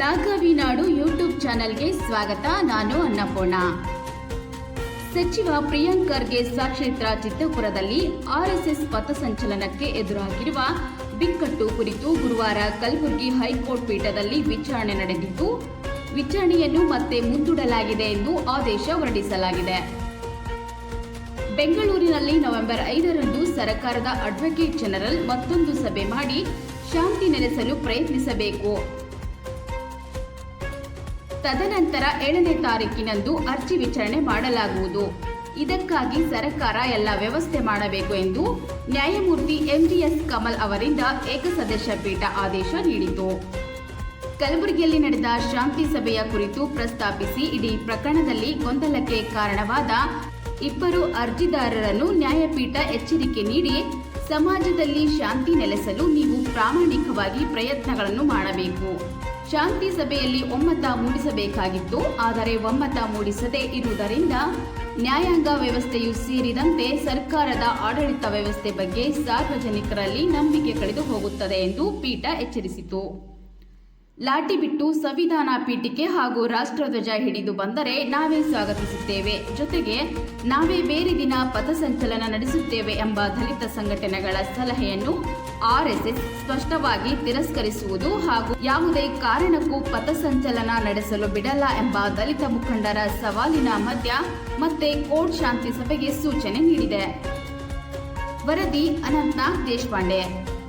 ರಾಘವಿ ನಾಡು YouTube ಚಾನೆಲ್ಗೆ ಸ್ವಾಗತ. ನಾನು ಅನ್ನಪೂರ್ಣ. ಸಚಿವ ಪ್ರಿಯಾಂಕ್ ಖರ್ಗೆ ಸ್ವಕ್ಷೇತ್ರ ಚಿತ್ತಪುರದಲ್ಲಿ ಆರ್ಎಸ್ಎಸ್ ಪಥಸಂಚಲನಕ್ಕೆ ಎದುರಾಗಿರುವ ಬಿಕ್ಕಟ್ಟು ಕುರಿತು ಗುರುವಾರ ಕಲಬುರಗಿ ಹೈಕೋರ್ಟ್ ಪೀಠದಲ್ಲಿ ವಿಚಾರಣೆ ನಡೆದಿದ್ದು, ವಿಚಾರಣೆಯನ್ನು ಮತ್ತೆ ಮುಂದೂಡಲಾಗಿದೆ ಎಂದು ಆದೇಶ ಹೊರಡಿಸಲಾಗಿದೆ. ಬೆಂಗಳೂರಿನಲ್ಲಿ ನವೆಂಬರ್ ಐದರಂದು ಸರ್ಕಾರದ ಅಡ್ವೊಕೇಟ್ ಜನರಲ್ ಮತ್ತೊಂದು ಸಭೆ ಮಾಡಿ ಶಾಂತಿ ನೆಲೆಸಲು ಪ್ರಯತ್ನಿಸಬೇಕು. ತದನಂತರ ಏಳನೇ ತಾರೀಕಿನಂದು ಅರ್ಜಿ ವಿಚಾರಣೆ ಮಾಡಲಾಗುವುದು. ಇದಕ್ಕಾಗಿ ಸರ್ಕಾರ ಎಲ್ಲ ವ್ಯವಸ್ಥೆ ಮಾಡಬೇಕು ಎಂದು ನ್ಯಾಯಮೂರ್ತಿ ಎಂಜಿಎಸ್ ಕಮಲ್ ಅವರಿಂದ ಏಕಸದಸ್ಯ ಪೀಠ ಆದೇಶ ನೀಡಿತು. ಕಲಬುರಗಿಯಲ್ಲಿ ನಡೆದ ಶಾಂತಿ ಸಭೆಯ ಕುರಿತು ಪ್ರಸ್ತಾಪಿಸಿ ಇಡೀ ಪ್ರಕರಣದಲ್ಲಿ ಗೊಂದಲಕ್ಕೆ ಕಾರಣವಾದ ಇಬ್ಬರು ಅರ್ಜಿದಾರರನ್ನು ನ್ಯಾಯಪೀಠ ಎಚ್ಚರಿಕೆ ನೀಡಿ ಸಮಾಜದಲ್ಲಿ ಶಾಂತಿ ನೆಲೆಸಲು ನೀವು ಪ್ರಾಮಾಣಿಕವಾಗಿ ಪ್ರಯತ್ನಗಳನ್ನು ಮಾಡಬೇಕು. ಶಾಂತಿ ಸಭೆಯಲ್ಲಿ ಒಮ್ಮತ ಮೂಡಿಸಬೇಕಾಗಿತ್ತು, ಆದರೆ ಒಮ್ಮತ ಮೂಡಿಸದೇ ಇರುವುದರಿಂದ ನ್ಯಾಯಾಂಗ ವ್ಯವಸ್ಥೆಯು ಸೇರಿದಂತೆ ಸರ್ಕಾರದ ಆಡಳಿತ ವ್ಯವಸ್ಥೆ ಬಗ್ಗೆ ಸಾರ್ವಜನಿಕರಲ್ಲಿ ನಂಬಿಕೆ ಕಳೆದು ಹೋಗುತ್ತದೆ ಎಂದು ಪೀಠ ಎಚ್ಚರಿಸಿತು ಲಾಠಿ ಬಿಟ್ಟು ಸಂವಿಧಾನ ಪೀಠಿಕೆ ಹಾಗೂ ರಾಷ್ಟ್ರಧ್ವಜ ಹಿಡಿದು ಬಂದರೆ ನಾವೇ ಸ್ವಾಗತಿಸುತ್ತೇವೆ. ಜೊತೆಗೆ ನಾವೇ ಬೇರೆ ದಿನ ಪಥಸಂಚಲನ ನಡೆಸುತ್ತೇವೆ ಎಂಬ ದಲಿತ ಸಂಘಟನೆಗಳ ಸಲಹೆಯನ್ನು ಆರ್ಎಸ್ಎಸ್ ಸ್ಪಷ್ಟವಾಗಿ ತಿರಸ್ಕರಿಸುವುದು ಹಾಗೂ ಯಾವುದೇ ಕಾರಣಕ್ಕೂ ಪಥಸಂಚಲನ ನಡೆಸಲು ಬಿಡಲ್ಲ ಎಂಬ ದಲಿತ ಮುಖಂಡರ ಸವಾಲಿನ ಮಧ್ಯ ಮತ್ತೆ ಕೋರ್ಟ್ ಶಾಂತಿ ಸಭೆಗೆ ಸೂಚನೆ ನೀಡಿದೆ. ವರದಿ ಅನಂತನಾಗ್ ದೇಶಪಾಂಡೆ.